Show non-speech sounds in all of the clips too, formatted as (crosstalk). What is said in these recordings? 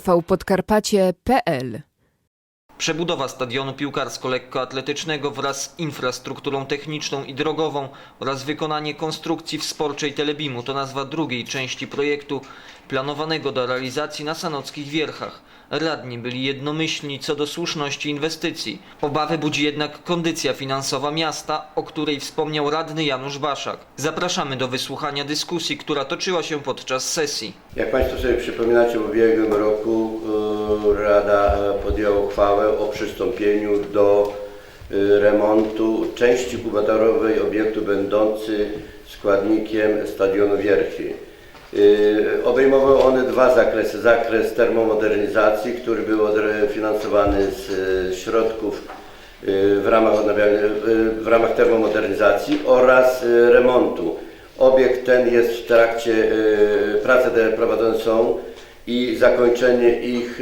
tvpodkarpacie.pl Przebudowa stadionu piłkarsko-lekkoatletycznego wraz z infrastrukturą techniczną i drogową oraz wykonanie konstrukcji w Sporczej Telebimu to nazwa drugiej części projektu planowanego do realizacji na Sanockich Wierchach. Radni byli jednomyślni co do słuszności inwestycji. Obawy budzi jednak kondycja finansowa miasta, o której wspomniał radny Janusz Baszak. Zapraszamy do wysłuchania dyskusji, która toczyła się podczas sesji. Jak Państwo sobie przypominacie, w ubiegłym roku e, Rada e, podjęła uchwałę o przystąpieniu do e, remontu części kubatorowej obiektu będący składnikiem stadionu Wierchy. E, Obejmowały one dwa zakresy. Zakres termomodernizacji, który był finansowany z e, środków e, w ramach, w ramach termomodernizacji oraz remontu. Obiekt ten jest w trakcie, prace te prowadzone są i zakończenie ich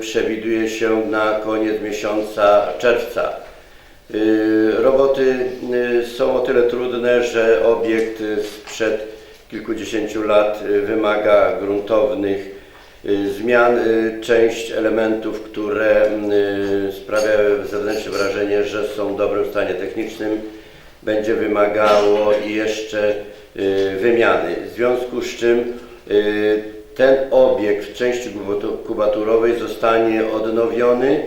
przewiduje się na koniec miesiąca czerwca. Y, Roboty y, są o tyle trudne, że obiekt y, sprzed kilkudziesięciu lat y, wymaga gruntownych y, zmian. Y, Część elementów, które y, sprawiają zewnętrzne wrażenie, że są w dobrym stanie technicznym, będzie wymagało jeszcze wymiany. W związku z czym ten obiekt w części kubatu- kubaturowej zostanie odnowiony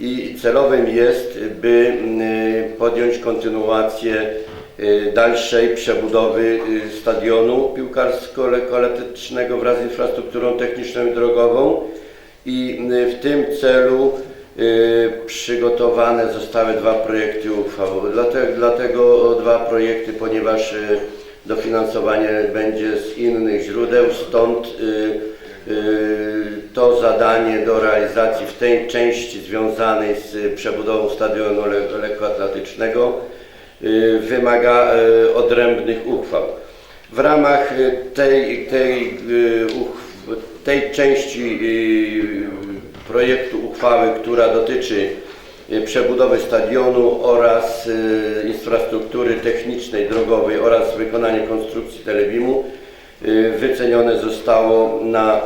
i celowym jest, by podjąć kontynuację dalszej przebudowy y, stadionu piłkarsko-lekkoatletycznego wraz z infrastrukturą techniczną i drogową. I y, w tym celu y, przygotowane zostały dwa projekty uchwał. Dlatego, dlatego dwa projekty, ponieważ y, dofinansowanie będzie z innych źródeł, stąd y, y, to zadanie do realizacji w tej części związanej z przebudową stadionu le- lekkoatletycznego. y, wymaga y, odrębnych uchwał. W ramach y, tej, tej, y, tej części y, projektu uchwały, która dotyczy y, przebudowy stadionu oraz y, infrastruktury technicznej, drogowej oraz wykonanie konstrukcji telebimu y, wycenione zostało na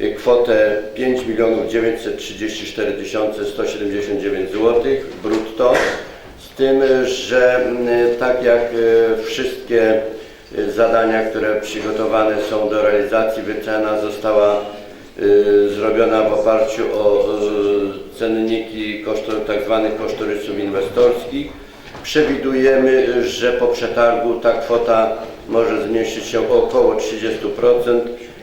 y, kwotę 5 934 179 zł brutto. Tym, że y, tak jak y, wszystkie y, zadania, które przygotowane są do realizacji, wycena została zrobiona w oparciu o cenniki kosztor, tak kosztorysów inwestorskich. Przewidujemy, że po przetargu ta kwota może zmniejszyć się o około 30%,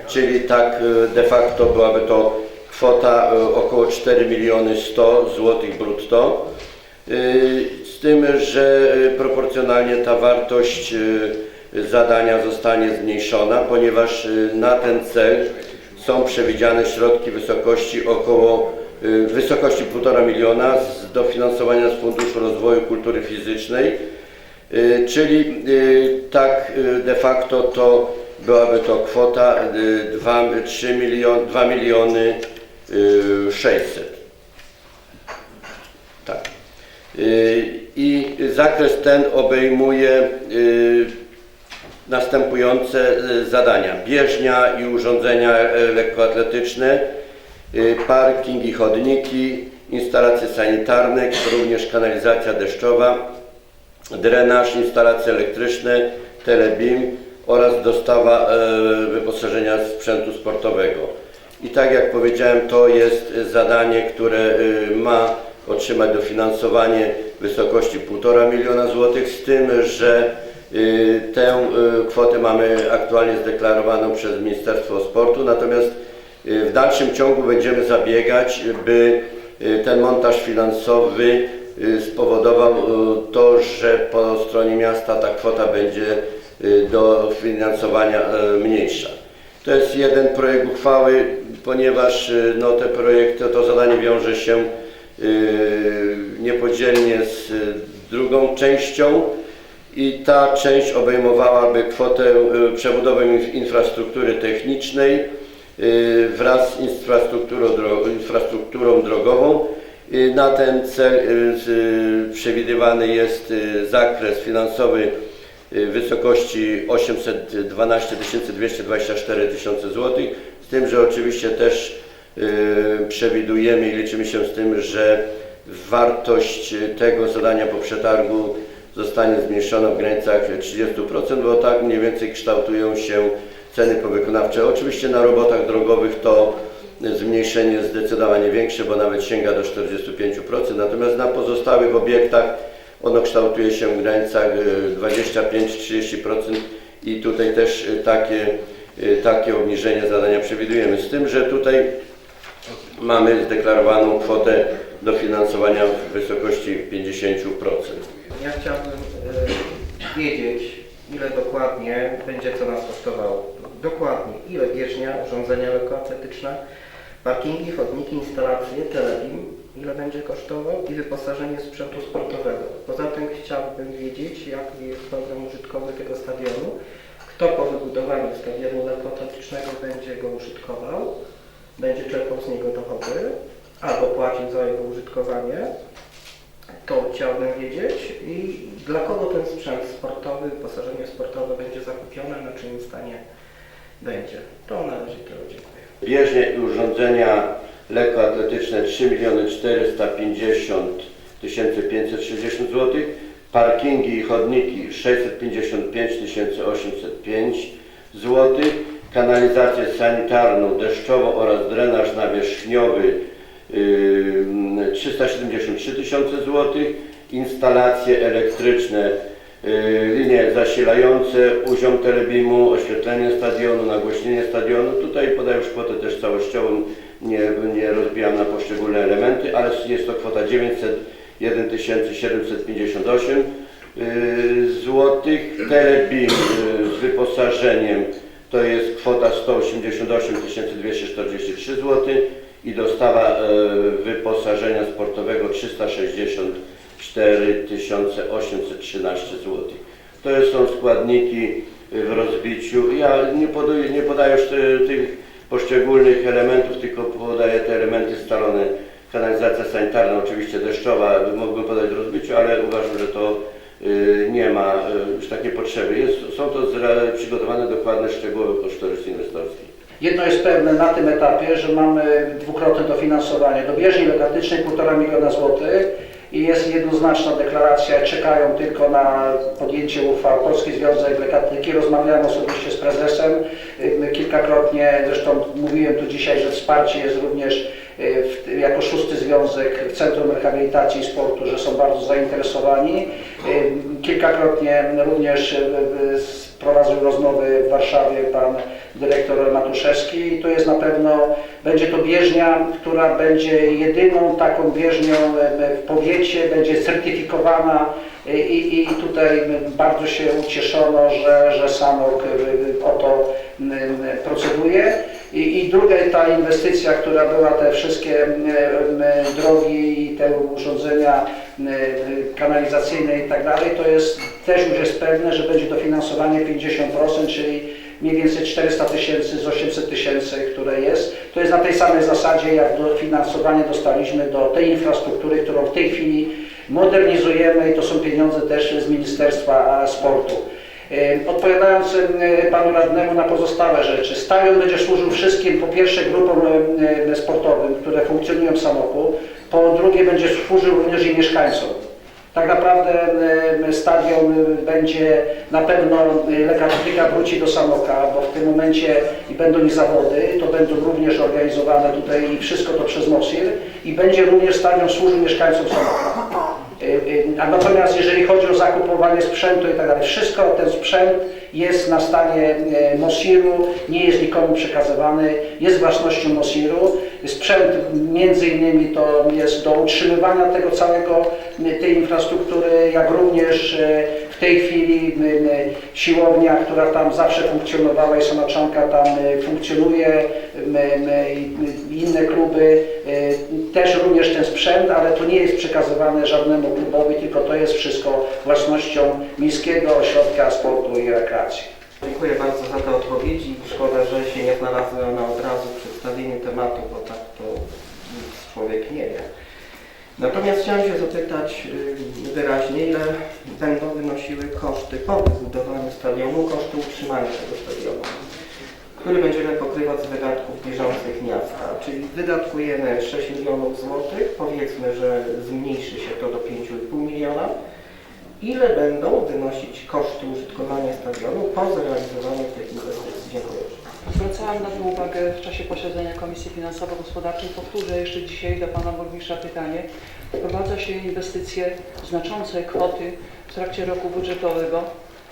czyli tak de facto byłaby to kwota około 4 miliony 100 zł brutto. Z tym, że y, proporcjonalnie ta wartość y, zadania zostanie zmniejszona, ponieważ y, na ten cel są przewidziane środki wysokości około wysokości 1,5 miliona z dofinansowania z Funduszu Rozwoju Kultury Fizycznej, czyli tak de facto to byłaby to kwota y, 2, 3 milion, 2 miliony y, 600. Tak. Y, I zakres ten obejmuje y, następujące y, zadania. Bieżnia i urządzenia e, lekkoatletyczne, y, parking i chodniki, instalacje sanitarne, również kanalizacja deszczowa, drenaż, instalacje elektryczne, telebim oraz dostawa wyposażenia sprzętu sportowego. I tak jak powiedziałem, to jest zadanie, które y, ma otrzymać dofinansowanie w wysokości 1,5 miliona złotych, z tym, że y, tę y, kwotę mamy aktualnie zdeklarowaną przez Ministerstwo Sportu, natomiast y, w dalszym ciągu będziemy zabiegać, by ten montaż finansowy spowodował to, że po stronie miasta ta kwota będzie do finansowania y, mniejsza. To jest jeden projekt uchwały, ponieważ no, te projekty, to zadanie wiąże się niepodzielnie z y, drugą częścią i ta część obejmowałaby kwotę y, przebudowy inf- infrastruktury technicznej y, wraz z infrastrukturą, dro- infrastrukturą drogową. Na ten cel przewidywany jest zakres finansowy w wysokości 812 224 tysiące złotych, z tym, że oczywiście też przewidujemy i liczymy się z tym, że wartość tego zadania po przetargu zostanie zmniejszona w granicach 30%, bo tak mniej więcej kształtują się ceny powykonawcze. Oczywiście na robotach drogowych to zmniejszenie jest zdecydowanie większe, bo nawet sięga do 45%, natomiast na pozostałych obiektach ono kształtuje się w granicach y, 25-30% i tutaj też y, takie, y, takie obniżenie zadania przewidujemy. Z tym, że tutaj mamy zdeklarowaną kwotę dofinansowania w wysokości 50%. Ja chciałbym e, wiedzieć, ile dokładnie będzie co nas kosztowało. Dokładnie, ile bieżnia, urządzenia lekkoatletyczne, parkingi, chodniki, instalacje, telebim, ile będzie kosztował i wyposażenie sprzętu sportowego. Poza tym chciałbym wiedzieć, jaki jest program użytkowy tego stadionu, kto po wybudowaniu stadionu lekkoatletycznego będzie go użytkował, będzie czerpał z niego dochody albo płacił za jego użytkowanie, to chciałbym wiedzieć i dla kogo ten sprzęt sportowy, wyposażenie sportowe będzie zakupione, na czyim stanie będzie. To na razie tyle, dziękuję. Bieżnie i urządzenia lekkoatletyczne 3 450 560 zł, parkingi i chodniki 655 805 zł, kanalizację sanitarną, deszczową oraz drenaż nawierzchniowy yy, 373 tysiące zł, instalacje elektryczne, yy, linie zasilające, uziom telebimu, oświetlenie stadionu, nagłośnienie stadionu. Tutaj podaję już kwotę też całościową, nie, nie rozbijam na poszczególne elementy, ale jest to kwota 901 758 złotych. Telebim yy, z wyposażeniem to jest kwota 188 243 zł i dostawa e, wyposażenia sportowego 364 813 zł. To są składniki w rozbiciu. Ja nie podaję, nie podaję już ty- tych poszczególnych elementów, tylko podaję te elementy scalone. Kanalizacja sanitarna, oczywiście deszczowa, mógłbym podać w rozbiciu, ale uważam, że to nie ma y, już takiej potrzeby. Jest, są to przygotowane dokładne szczegółowe kosztorysy inwestorskie. Jedno jest pewne na tym etapie, że mamy dwukrotne dofinansowanie do bieżni legatycznej 1,5 miliona złotych i jest jednoznaczna deklaracja, czekają tylko na podjęcie uchwał Polski Związek Lekatryki. Rozmawiałem osobiście z prezesem y, kilkakrotnie, zresztą mówiłem tu dzisiaj, że wsparcie jest również y, w, jako szósty związek w Centrum Rehabilitacji i Sportu, że są bardzo zainteresowani. Y, Kilkakrotnie również prowadził rozmowy w Warszawie pan dyrektor Matuszewski i to jest na pewno, będzie to bieżnia, która będzie jedyną taką bieżnią e, w powiecie, będzie certyfikowana i, i, tutaj bardzo się ucieszono, że, że Sanok e, o to proceduje. I, I druga ta inwestycja, która była te wszystkie drogi i te urządzenia kanalizacyjne i tak dalej, to jest też już jest pewne, że będzie dofinansowanie 50%, czyli mniej więcej 400 tysięcy z 800 tysięcy, które jest. To jest na tej samej zasadzie, jak dofinansowanie dostaliśmy do tej infrastruktury, którą w tej chwili modernizujemy i to są pieniądze też z Ministerstwa Sportu. Odpowiadając e, panu radnemu na pozostałe rzeczy, stadion będzie służył wszystkim, po pierwsze grupom sportowym, które funkcjonują w Sanoku, po drugie będzie służył również i mieszkańcom. Tak naprawdę stadion będzie na pewno e, lekatryka wróci do Sanoka, bo w tym momencie i będą i zawody, to będą również organizowane tutaj i wszystko to przez MOSIR i będzie również stadion służył mieszkańcom Sanoka. E, e, A natomiast jeżeli chodzi o zakupowanie sprzętu i tak dalej, wszystko ten sprzęt jest na stanie e, MOSIR-u, nie jest nikomu przekazywany, jest własnością MOSIR-u. Sprzęt między innymi to jest do utrzymywania tego całego, tej infrastruktury, jak również e, w tej chwili m, m, siłownia, która tam zawsze funkcjonowała i Sonaczanka tam funkcjonuje, inne kluby, też również ten sprzęt, ale to nie jest przekazywane żadnemu klubowi, tylko to jest wszystko własnością Miejskiego Ośrodka Sportu i Rekreacji. Dziękuję bardzo za te odpowiedzi. Szkoda, że się nie znalazły one od razu przedstawieniu tematu, bo tak to nic człowiek nie wie. Natomiast chciałem się zapytać y, wyraźnie, ile będą wynosiły koszty po wybudowaniu stadionu, koszty utrzymania tego stadionu. który będziemy pokrywać z wydatków bieżących miasta. Czyli wydatkujemy 6 milionów złotych, powiedzmy, że zmniejszy się to do 5,5 miliona. Ile będą wynosić koszty użytkowania stadionu po zrealizowaniu tych inwestycji? Dziękuję. Zwracałam na to uwagę w czasie posiedzenia Komisji Finansowo-Gospodarczej. Powtórzę jeszcze dzisiaj do Pana Burmistrza pytanie. Wprowadza się inwestycje, znaczące kwoty w trakcie roku budżetowego.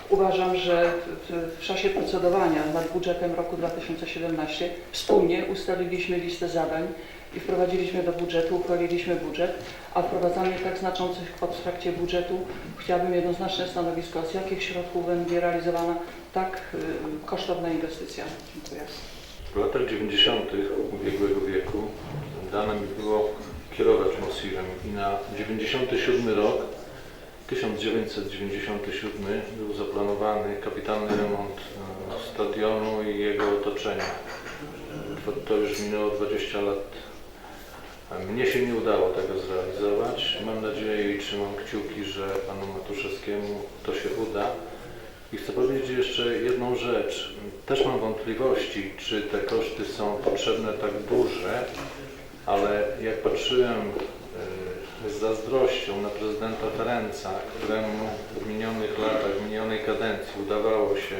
Uważam, że w, w czasie procedowania nad budżetem roku 2017 wspólnie ustaliliśmy listę zadań i wprowadziliśmy do budżetu, uchwaliliśmy budżet, a wprowadzanie tak znaczących kwot w trakcie budżetu chciałabym jednoznaczne stanowisko, z jakich środków będzie realizowana tak y, kosztowna inwestycja. Dziękuję. W latach 90. ubiegłego wieku dane mi było kierować Mosirem i na 97 rok, 1997 był zaplanowany kapitalny remont e, stadionu i jego otoczenia. To, już minęło 20 lat. Mnie się nie udało tego zrealizować. Mam nadzieję i trzymam kciuki, że panu Matuszewskiemu to się uda. I chcę powiedzieć jeszcze jedną rzecz. Też mam wątpliwości, czy te koszty są potrzebne tak duże, ale jak patrzyłem e, z zazdrością na prezydenta Ferenca, któremu w minionych latach, w minionej kadencji udawało się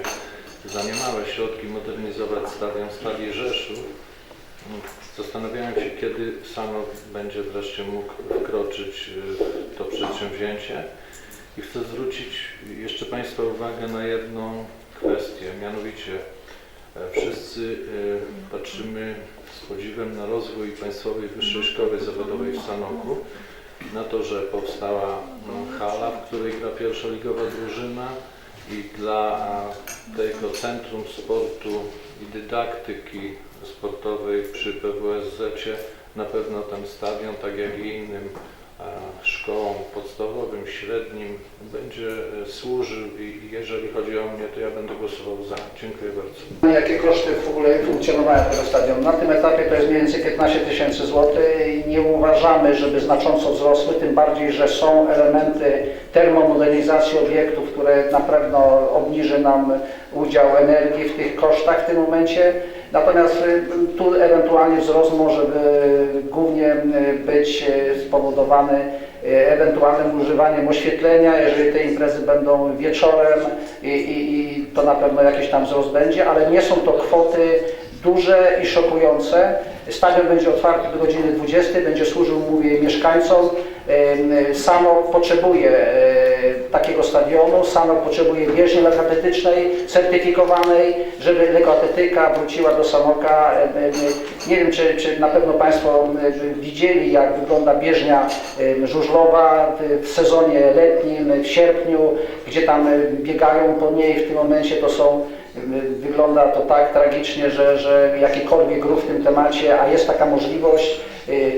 za niemałe środki modernizować stadion Stali Rzeszów, zastanawiałem się, kiedy Sanok będzie wreszcie mógł wkroczyć e, w to przedsięwzięcie. I chcę zwrócić jeszcze Państwa uwagę na jedną kwestię, mianowicie e, wszyscy e, patrzymy z podziwem na rozwój Państwowej Wyższej Szkoły Zawodowej w Sanoku, na to, że powstała no, hala, w której gra pierwszoligowa drużyna i dla tego Centrum Sportu i Dydaktyki Sportowej przy PWSZ-cie na pewno ten stadion, tak jak i innym szkołom podstawowym, średnim będzie e, służył i jeżeli chodzi o mnie, to ja będę głosował za. Dziękuję bardzo. Jakie koszty w ogóle funkcjonowania tego stadionu? Na tym etapie to jest mniej więcej 15 tysięcy złotych i nie uważamy, żeby znacząco wzrosły, tym bardziej, że są elementy termomodernizacji obiektów, które na pewno obniży nam udział energii w tych kosztach w tym momencie. Natomiast y, tu ewentualnie wzrost może by głównie y, być y, spowodowany y, ewentualnym używaniem oświetlenia, jeżeli te imprezy będą wieczorem i, i, i to na pewno jakiś tam wzrost będzie, ale nie są to kwoty duże i szokujące. Stadion będzie otwarty do godziny 20, będzie służył, mówię, mieszkańcom. Sanok potrzebuje takiego stadionu, Sanok potrzebuje bieżni lekkoatletycznej, certyfikowanej, żeby lekkoatletyka wróciła do Sanoka. Ym, ym, Nie wiem, czy, czy na pewno Państwo widzieli, jak wygląda bieżnia żużlowa w- sezonie letnim, w sierpniu, gdzie tam biegają po niej w tym momencie to są Wygląda to tak tragicznie, że, że jakikolwiek ruch w tym temacie, a jest taka możliwość,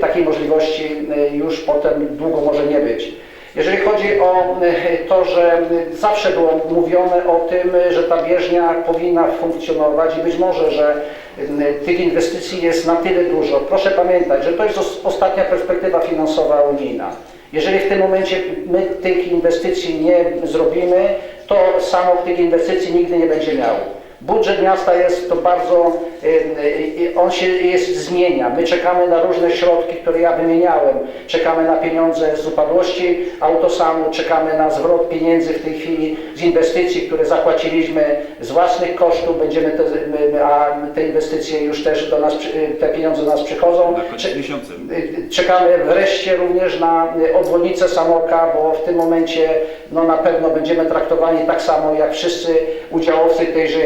takiej możliwości już potem długo może nie być. Jeżeli chodzi o y, to, że zawsze było mówione o tym, że ta bieżnia powinna funkcjonować i być może, że y, tych inwestycji jest na tyle dużo. Proszę pamiętać, że to jest os- ostatnia perspektywa finansowa unijna. Jeżeli w tym momencie my tych inwestycji nie zrobimy, to samo tych inwestycji nigdy nie będzie miał. Budżet miasta jest to bardzo, on się jest, zmienia. My czekamy na różne środki, które ja wymieniałem. Czekamy na pieniądze z upadłości autosamu, czekamy na zwrot pieniędzy w tej chwili z inwestycji, które zapłaciliśmy z własnych kosztów. Będziemy te, a te inwestycje już też do nas, te pieniądze do nas przychodzą. Y, Czekamy wreszcie również na y, obwodnicę Samoka, bo w tym momencie no, na pewno będziemy traktowani tak samo jak wszyscy udziałowcy tejże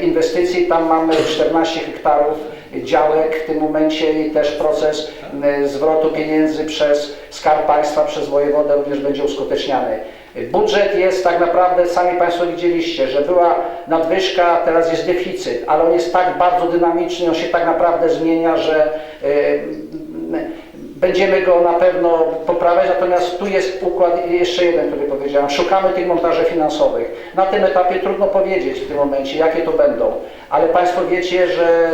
inwestycji. Tam mamy 14 hektarów działek w tym momencie też proces e, zwrotu pieniędzy przez Skarb Państwa, przez wojewodę również będzie uskuteczniany. Budżet jest tak naprawdę, sami Państwo widzieliście, że była nadwyżka, teraz jest deficyt, ale on jest tak bardzo dynamiczny, on się tak naprawdę zmienia, że e, Będziemy go na pewno poprawiać, natomiast tu jest układ jeszcze jeden, który powiedziałem. Szukamy tych montaży finansowych. Na tym etapie trudno powiedzieć w tym momencie, jakie to będą, ale Państwo wiecie, że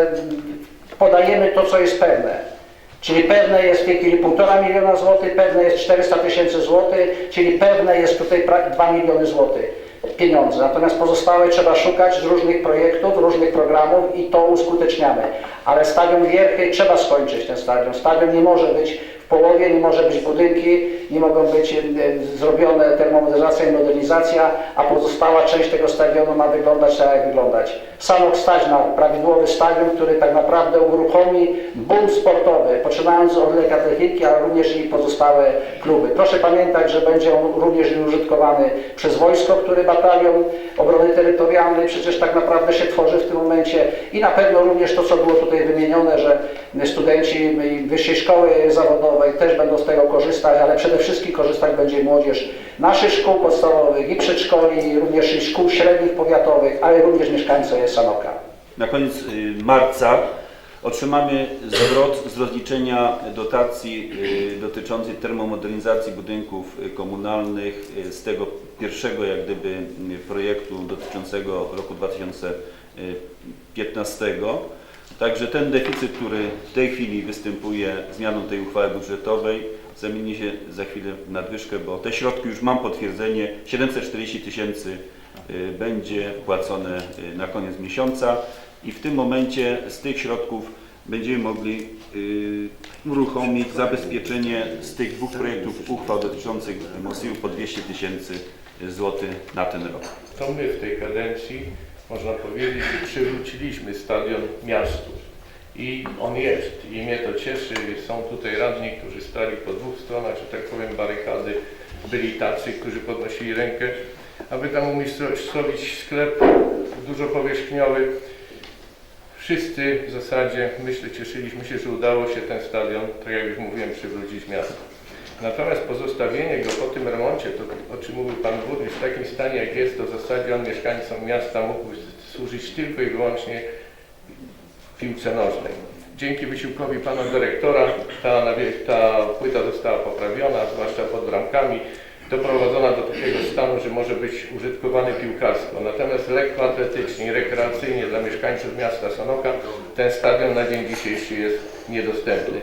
podajemy to, co jest pewne. Czyli pewne jest w tej chwili 1,5 miliona złotych, pewne jest 400 tysięcy złotych, czyli pewne jest tutaj pra- 2 miliony złotych. Pieniądze. Natomiast pozostałe trzeba szukać z różnych projektów, różnych programów i to uskuteczniamy. Ale stadion Wierchy trzeba skończyć ten stadion. Stadion nie może być połowie, nie może być budynki, nie mogą być zrobione termomodernizacja i modernizacja, a pozostała część tego stadionu ma wyglądać tak jak wyglądać. Sanok stać na prawidłowy stadion, który tak naprawdę uruchomi boom sportowy, poczynając od lekatechniki, ale również i pozostałe kluby. Proszę pamiętać, że będzie on również użytkowany przez wojsko, który batalion obrony terytorialnej przecież tak naprawdę się tworzy w tym momencie i na pewno również to, co było tutaj wymienione, że studenci Wyższej Szkoły Zawodowej też będą z tego korzystać, ale przede wszystkim korzystać będzie młodzież naszych szkół podstawowych i przedszkoli, również i szkół średnich powiatowych, ale również mieszkańcy Sanoka. Na koniec y, marca otrzymamy zwrot z rozliczenia dotacji y, dotyczącej termomodernizacji budynków y, komunalnych z tego pierwszego jak gdyby projektu dotyczącego roku 2015. Także ten deficyt, który w tej chwili występuje zmianą tej uchwały budżetowej zamieni się za chwilę w nadwyżkę, bo te środki już mam potwierdzenie 740 tysięcy y, będzie płacone y, na koniec miesiąca i w tym momencie z tych środków będziemy mogli y, uruchomić zabezpieczenie z tych dwóch projektów uchwał dotyczących MOSiU po 200 tysięcy złotych na ten rok. To my w tej kadencji, można powiedzieć, że przywróciliśmy stadion miastu. I on jest. I mnie to cieszy. Są tutaj radni, którzy stali po dwóch stronach, że tak powiem, barykady. Byli tacy, którzy podnosili rękę, aby tam umiejscowić sklep dużo powierzchniowy. Wszyscy w zasadzie, myślę, cieszyliśmy się, że udało się ten stadion, tak jak już mówiłem, przywrócić miastu. Natomiast pozostawienie go po tym remoncie, to o czym mówił Pan Burmistrz, w takim stanie jak jest, to w zasadzie on mieszkańcom miasta mógł służyć tylko i wyłącznie piłce nożnej. Dzięki wysiłkowi Pana Dyrektora ta, ta płyta została poprawiona, zwłaszcza pod bramkami, doprowadzona do takiego stanu, że może być użytkowany piłkarsko. Natomiast lekkoatletycznie i rekreacyjnie dla mieszkańców miasta Sanoka ten stadion na dzień dzisiejszy jest niedostępny.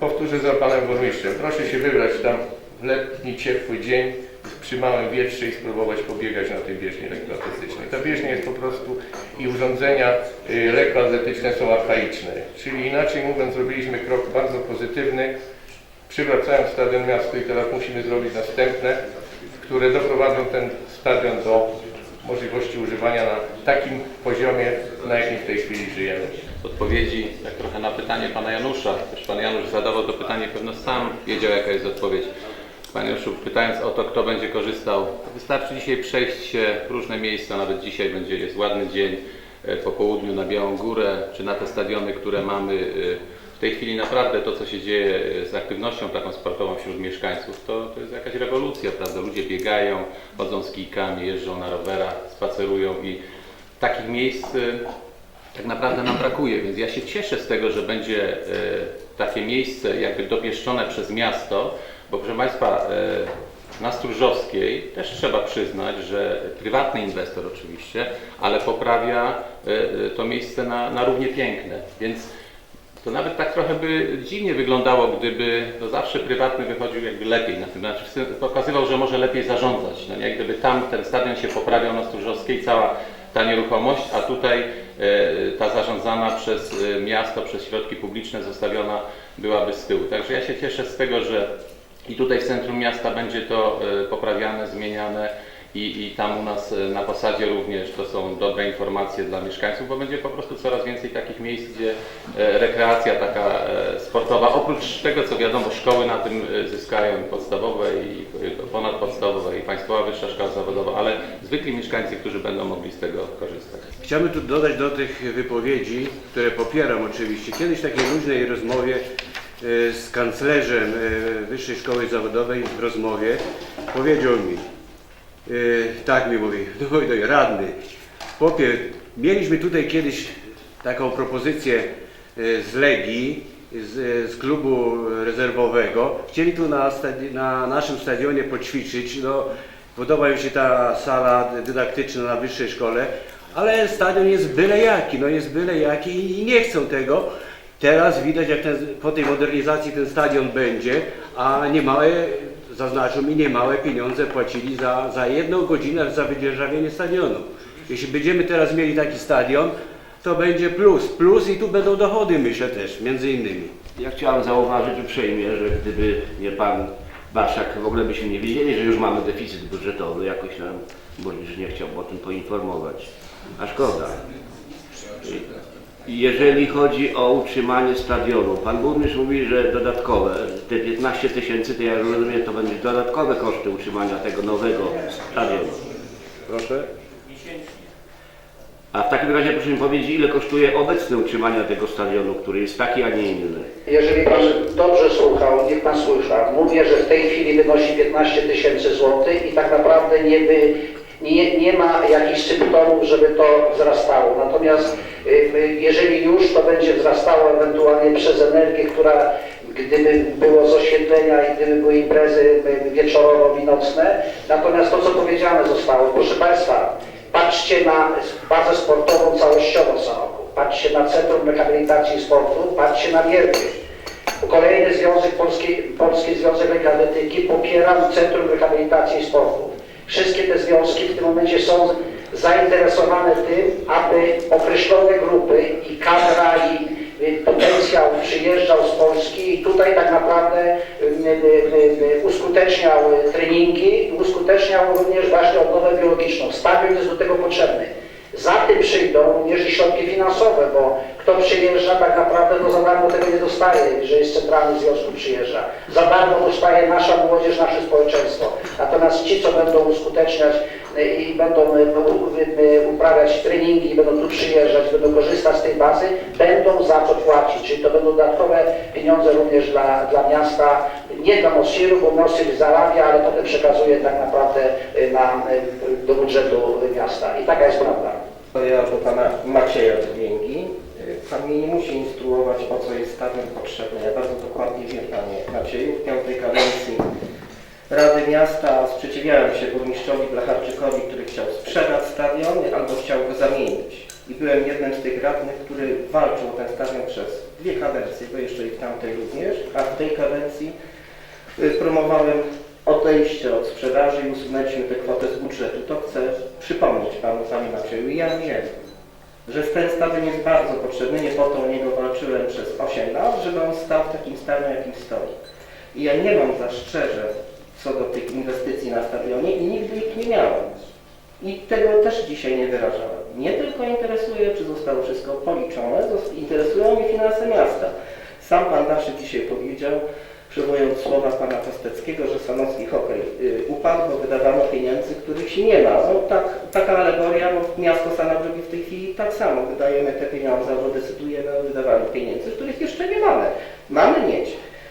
Powtórzę za panem burmistrzem. Proszę się wybrać tam w letni, ciepły dzień przy małym wietrze i spróbować pobiegać na tej bieżni lekkoatletycznej. Ta bieżnia jest po prostu i urządzenia y, lekkoatletyczne są archaiczne. Czyli inaczej mówiąc, zrobiliśmy krok bardzo pozytywny, przywracając stadion miastu i teraz musimy zrobić następne, które doprowadzą ten stadion do możliwości używania na takim poziomie, na jakim w tej chwili żyjemy. Odpowiedzi tak trochę na pytanie pana Janusza. Też pan Janusz zadawał to pytanie, pewno sam wiedział jaka jest odpowiedź. Panie Januszu, pytając o to, kto będzie korzystał, wystarczy dzisiaj przejść się w różne miejsca, nawet dzisiaj będzie, jest ładny dzień e, po południu na Białą Górę, czy na te stadiony, które mamy. e, W tej chwili naprawdę to, co się dzieje e, z aktywnością taką sportową wśród mieszkańców, to, to jest jakaś rewolucja, prawda? Ludzie biegają, chodzą z kijkami, jeżdżą na rowerach, spacerują i takich miejsc tak naprawdę nam brakuje, więc ja się cieszę z tego, że będzie e, takie miejsce jakby dopieszczone przez miasto, bo proszę Państwa, e, na Stróżowskiej też trzeba przyznać, że prywatny inwestor oczywiście, ale poprawia e, to miejsce na, na równie piękne, więc to nawet tak trochę by dziwnie wyglądało, gdyby to zawsze prywatny wychodził jakby lepiej. Na tym, znaczy pokazywał, że może lepiej zarządzać, no nie? Gdyby tam ten stadion się poprawiał na Stróżowskiej, cała ta nieruchomość, a tutaj e, ta zarządzana przez e, miasto, przez środki publiczne zostawiona byłaby z tyłu. Także ja się cieszę z tego, że i tutaj w centrum miasta będzie to e, poprawiane, zmieniane i, i tam u nas e, na posadzie również to są dobre informacje dla mieszkańców, bo będzie po prostu coraz więcej takich miejsc, gdzie e, rekreacja taka e, sportowa, oprócz tego co wiadomo, szkoły na tym zyskają podstawowe i ponadpodstawowe i Państwowa Wyższa Szkoła Zawodowa, ale zwykli mieszkańcy, którzy będą mogli z tego korzystać. Chciałbym tu dodać do tych wypowiedzi, które popieram oczywiście. Kiedyś w takiej luźnej rozmowie z kanclerzem Wyższej Szkoły Zawodowej w rozmowie powiedział mi, tak mi mówi, (laughs) no i radny, popie, mieliśmy tutaj kiedyś taką propozycję e, z Legii, z, z klubu rezerwowego. Chcieli tu na, na naszym stadionie poćwiczyć. No, podoba mi się ta sala dydaktyczna na wyższej szkole, ale stadion jest byle jaki, no jest byle jaki i, i nie chcą tego. Teraz widać, jak ten, po tej modernizacji ten stadion będzie, a niemałe zaznaczył mi, niemałe pieniądze płacili za, za jedną godzinę za wydzierżawienie stadionu. Jeśli będziemy teraz mieli taki stadion, to będzie plus. Plus i tu będą dochody, myślę też, między innymi. Ja chciałem zauważyć uprzejmie, że gdyby nie pan Baszak, w ogóle byśmy nie wiedzieli, że już mamy deficyt budżetowy. Jakoś nam burmistrz nie chciał o tym poinformować. A szkoda. Jeżeli chodzi o utrzymanie stadionu, pan burmistrz mówi, że dodatkowe, te 15 tysięcy, to ja rozumiem, to będzie dodatkowe koszty utrzymania tego nowego stadionu. Proszę. A w takim razie proszę mi powiedzieć, ile kosztuje obecne utrzymanie tego stadionu, który jest taki, a nie inny. Jeżeli Pan dobrze słuchał, niech Pan słyszał, mówię, że w tej chwili wynosi 15 tysięcy złotych i tak naprawdę nie, by, nie, nie ma jakichś symptomów, żeby to wzrastało. Natomiast y, y, jeżeli już, to będzie wzrastało ewentualnie przez energię, która gdyby było z oświetlenia i gdyby były imprezy y, wieczorowo i nocne. Natomiast to, co powiedziane zostało, proszę Państwa, patrzcie na bazę sportową całościowo co roku, patrzcie na Centrum Rehabilitacji Sportu, patrzcie na Wierby. Kolejny Związek Polski, Polski Związek Lekkoatletyki popieram Centrum Rehabilitacji Sportu. Wszystkie te związki w tym momencie są zainteresowane tym, aby określone grupy i kadra i y, potencjał przyjeżdżał z Polski i tutaj tak naprawdę y, y, uskuteczniał treningi uskuteczniał również właśnie odnowę biologiczną. Stadion jest do tego potrzebny. Za tym przyjdą również i środki finansowe, bo kto przyjeżdża tak naprawdę no za darmo tego nie dostaje, jeżeli z centralnych związków przyjeżdża. Za darmo dostaje nasza młodzież, nasze społeczeństwo. Natomiast ci, co będą uskuteczniać y, i będą u- y, uprawiać treningi, będą tu przyjeżdżać, będą korzystać z tej bazy, będą za to płacić. Czyli to będą dodatkowe pieniądze również dla, dla miasta, nie dla Mosirów, bo Mosir zarabia, ale potem przekazuje tak naprawdę na, do budżetu miasta. I taka jest prawda. To ja do pana Macieja Dźwięki. Pan mnie nie musi instruować, po co jest stadion potrzebny. Ja bardzo dokładnie wiem, panie Macieju. W piątej kadencji Rady Miasta sprzeciwiałem się burmistrzowi Blacharczykowi, który chciał sprzedać stadion albo chciał go zamienić. I byłem jednym z tych radnych, który walczył o ten stadion przez dwie kadencje, bo jeszcze i w tamtej również, a w tej kadencji y, promowałem odejście od sprzedaży i usunęliśmy tę kwotę z budżetu. To chcę przypomnieć Panu, Panie Macieju. I ja wiem, że ten stadion jest bardzo potrzebny. Nie po to o niego walczyłem przez 8 lat, żeby on stał w takim stanie, jakim stoi. I ja nie mam zastrzeżeń co do tych inwestycji na stadionie i nigdy ich nie miałem. I tego też dzisiaj nie wyrażałem. Mnie tylko interesuje, czy zostało wszystko policzone, interesują mnie finanse miasta. Sam Pan Daszyk dzisiaj powiedział, przywołując słowa Pana Kosteckiego, że Sanocki hokej y, upadł, bo wydawano pieniędzy, których się nie ma. No, tak, taka alegoria, bo miasto Sanabrogi w tej chwili tak samo wydajemy te pieniądze, albo decydujemy o wydawaniu pieniędzy, których jeszcze nie mamy. Mamy mieć.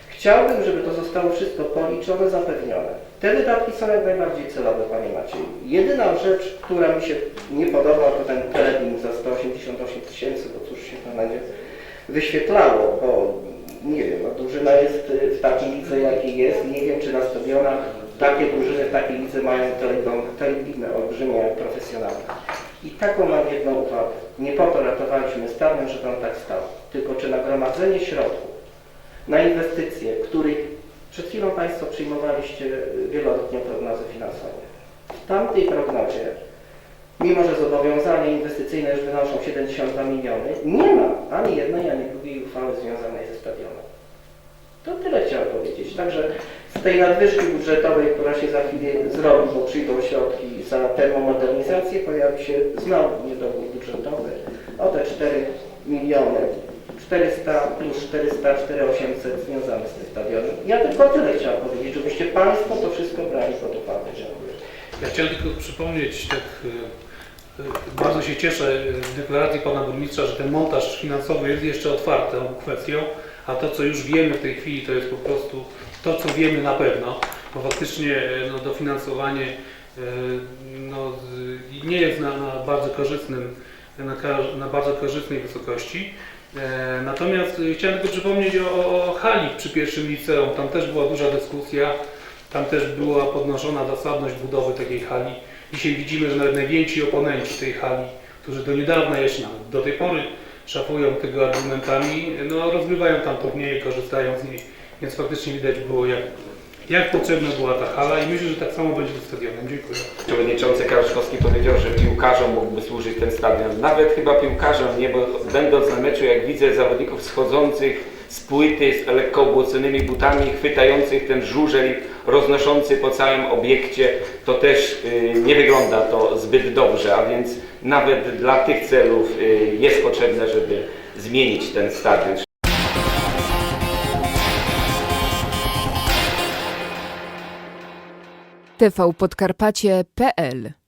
Chciałbym, żeby to zostało wszystko policzone, zapewnione. Te wydatki są jak najbardziej celowe, Panie Macieju. Jedyna rzecz, która mi się nie podoba, to ten telebim za 188 tysięcy, bo cóż się to będzie wyświetlało, bo nie wiem, no drużyna jest y, w takiej lidze, jakiej jest. Nie wiem, czy na stadionach takie drużyny w takiej lidze mają telebimy olbrzymie, profesjonalne. I taką mam jedną uwagę. Nie po to ratowaliśmy stadion, żeby on tak stał, tylko czy nagromadzenie środków na inwestycje, których przed chwilą Państwo przyjmowaliście wieloletnią prognozę finansową. W tamtej prognozie, mimo że zobowiązania inwestycyjne już wynoszą 72 miliony, nie ma ani jednej, ani drugiej uchwały związanej ze stadionem. To tyle chciałem powiedzieć. Także z tej nadwyżki budżetowej, która się za chwilę zrobi, bo przyjdą środki za termomodernizację, pojawi się znowu niedobór budżetowy o te 4 miliony 400 plus 400, 4800 związane z tym stadionem. Ja tylko tyle chciałem powiedzieć, żebyście Państwo to wszystko brali pod uwagę. Dziękuję. Ja chciałem tylko przypomnieć, tak e, bardzo się cieszę e, z deklaracji pana burmistrza, że ten montaż finansowy jest jeszcze otwartą kwestią, a to co już wiemy w tej chwili to jest po prostu to co wiemy na pewno, bo faktycznie e, no, dofinansowanie no, nie jest na, na bardzo korzystnym, na, na bardzo korzystnej wysokości. E, Natomiast chciałem tylko przypomnieć o- o hali przy pierwszym liceum. Tam też była duża dyskusja. Tam też była podnoszona zasadność budowy takiej hali. Dzisiaj widzimy, że nawet najwięksi oponenci tej hali, którzy do niedawna jeszcze nawet do tej pory szafują tego argumentami, no rozgrywają tam turnieje, korzystają z niej, więc faktycznie widać było jak, jak potrzebna była ta hala i myślę, że tak samo będzie ze stadionem. Dziękuję. Przewodniczący Karol Szkowski powiedział, że piłkarzom mógłby służyć ten stadion. Nawet chyba piłkarzom nie, bo będąc na meczu, jak widzę zawodników schodzących z płyty z lekko obłoconymi butami, chwytających ten żużel roznoszący po całym obiekcie, to też y, nie wygląda to zbyt dobrze, a więc nawet dla tych celów y, jest potrzebne, żeby zmienić ten stadion. tvpodkarpacie.pl